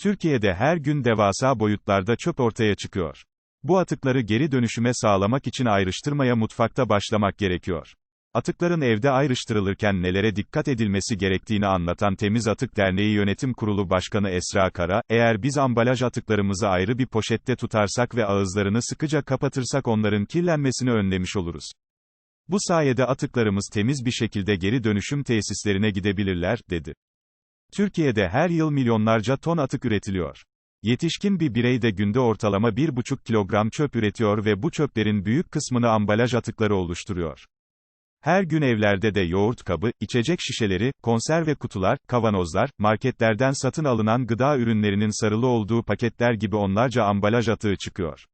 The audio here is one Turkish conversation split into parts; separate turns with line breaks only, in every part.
Türkiye'de her gün devasa boyutlarda çöp ortaya çıkıyor. Bu atıkları geri dönüşüme sağlamak için ayrıştırmaya mutfakta başlamak gerekiyor. Atıkların evde ayrıştırılırken nelere dikkat edilmesi gerektiğini anlatan Temiz Atık Derneği Yönetim Kurulu Başkanı Esra Kara, eğer biz ambalaj atıklarımızı ayrı bir poşette tutarsak ve ağızlarını sıkıca kapatırsak onların kirlenmesini önlemiş oluruz. Bu sayede atıklarımız temiz bir şekilde geri dönüşüm tesislerine gidebilirler, dedi. Türkiye'de her yıl milyonlarca ton atık üretiliyor. Yetişkin bir birey de günde ortalama 1,5 kilogram çöp üretiyor ve bu çöplerin büyük kısmını ambalaj atıkları oluşturuyor. Her gün evlerde de yoğurt kabı, içecek şişeleri, konserve kutular, kavanozlar, marketlerden satın alınan gıda ürünlerinin sarılı olduğu paketler gibi onlarca ambalaj atığı çıkıyor.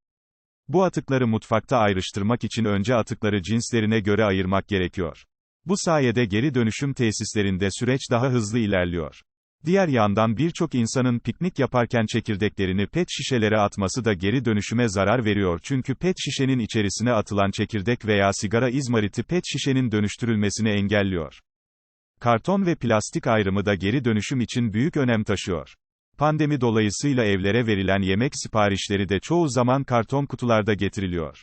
Bu atıkları mutfakta ayrıştırmak için önce atıkları cinslerine göre ayırmak gerekiyor. Bu sayede geri dönüşüm tesislerinde süreç daha hızlı ilerliyor. Diğer yandan birçok insanın piknik yaparken çekirdeklerini pet şişelere atması da geri dönüşüme zarar veriyor çünkü pet şişenin içerisine atılan çekirdek veya sigara izmariti pet şişenin dönüştürülmesini engelliyor. Karton ve plastik ayrımı da geri dönüşüm için büyük önem taşıyor. Pandemi dolayısıyla evlere verilen yemek siparişleri de çoğu zaman karton kutularda getiriliyor.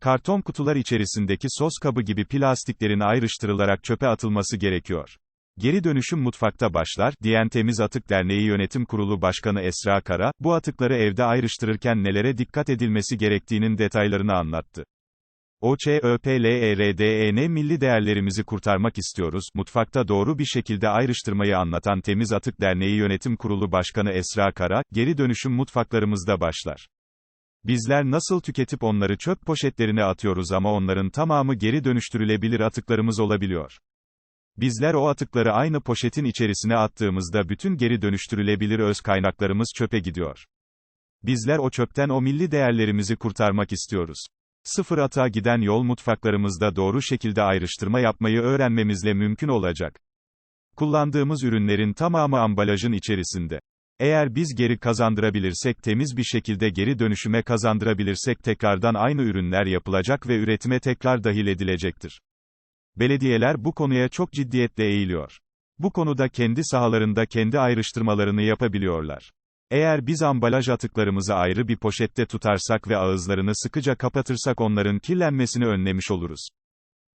Karton kutular içerisindeki sos kabı gibi plastiklerin ayrıştırılarak çöpe atılması gerekiyor. Geri dönüşüm mutfakta başlar, diyen Temiz Atık Derneği Yönetim Kurulu Başkanı Esra Kara, bu atıkları evde ayrıştırırken nelere dikkat edilmesi gerektiğinin detaylarını anlattı. OÇÖPLERDEN milli değerlerimizi kurtarmak istiyoruz. Mutfakta doğru bir şekilde ayrıştırmayı anlatan Temiz Atık Derneği Yönetim Kurulu Başkanı Esra Kara, geri dönüşüm mutfaklarımızda başlar. Bizler nasıl tüketip onları çöp poşetlerine atıyoruz ama onların tamamı geri dönüştürülebilir atıklarımız olabiliyor. Bizler o atıkları aynı poşetin içerisine attığımızda bütün geri dönüştürülebilir öz kaynaklarımız çöpe gidiyor. Bizler o çöpten o milli değerlerimizi kurtarmak istiyoruz. Sıfır atığa giden yol mutfaklarımızda doğru şekilde ayrıştırma yapmayı öğrenmemizle mümkün olacak. Kullandığımız ürünlerin tamamı ambalajın içerisinde. Eğer biz geri kazandırabilirsek temiz bir şekilde geri dönüşüme kazandırabilirsek tekrardan aynı ürünler yapılacak ve üretime tekrar dahil edilecektir. Belediyeler bu konuya çok ciddiyetle eğiliyor. Bu konuda kendi sahalarında kendi ayrıştırmalarını yapabiliyorlar. Eğer biz ambalaj atıklarımızı ayrı bir poşette tutarsak ve ağızlarını sıkıca kapatırsak onların kirlenmesini önlemiş oluruz.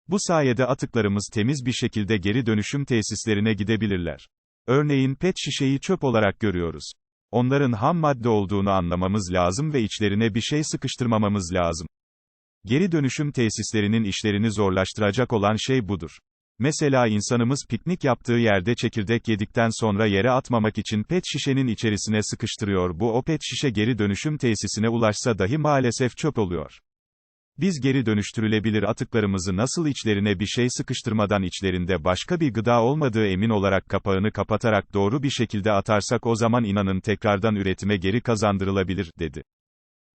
Bu sayede atıklarımız temiz bir şekilde geri dönüşüm tesislerine gidebilirler. Örneğin pet şişeyi çöp olarak görüyoruz. Onların ham madde olduğunu anlamamız lazım ve içlerine bir şey sıkıştırmamamız lazım. Geri dönüşüm tesislerinin işlerini zorlaştıracak olan şey budur. Mesela insanımız piknik yaptığı yerde çekirdek yedikten sonra yere atmamak için pet şişenin içerisine sıkıştırıyor. Bu o pet şişe geri dönüşüm tesisine ulaşsa dahi maalesef çöp oluyor. Biz geri dönüştürülebilir atıklarımızı nasıl içlerine bir şey sıkıştırmadan içlerinde başka bir gıda olmadığı emin olarak kapağını kapatarak doğru bir şekilde atarsak o zaman inanın tekrardan üretime geri kazandırılabilir, dedi.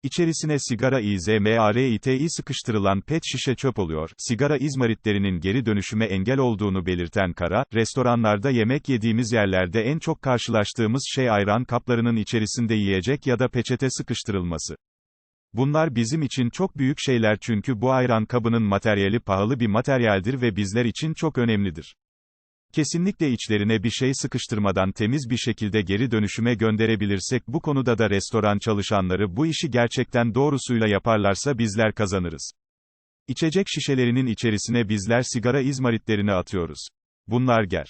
İçerisine sigara izmariti sıkıştırılan pet şişe çöp oluyor. Sigara izmaritlerinin geri dönüşüme engel olduğunu belirten Kara, restoranlarda yemek yediğimiz yerlerde en çok karşılaştığımız şey ayran kaplarının içerisinde yiyecek ya da peçete sıkıştırılması. Bunlar bizim için çok büyük şeyler çünkü bu ayran kabının materyali pahalı bir materyaldir ve bizler için çok önemlidir. Kesinlikle içlerine bir şey sıkıştırmadan temiz bir şekilde geri dönüşüme gönderebilirsek bu konuda da restoran çalışanları bu işi gerçekten doğrusuyla yaparlarsa bizler kazanırız. İçecek şişelerinin içerisine bizler sigara izmaritlerini atıyoruz. Bunlar ger.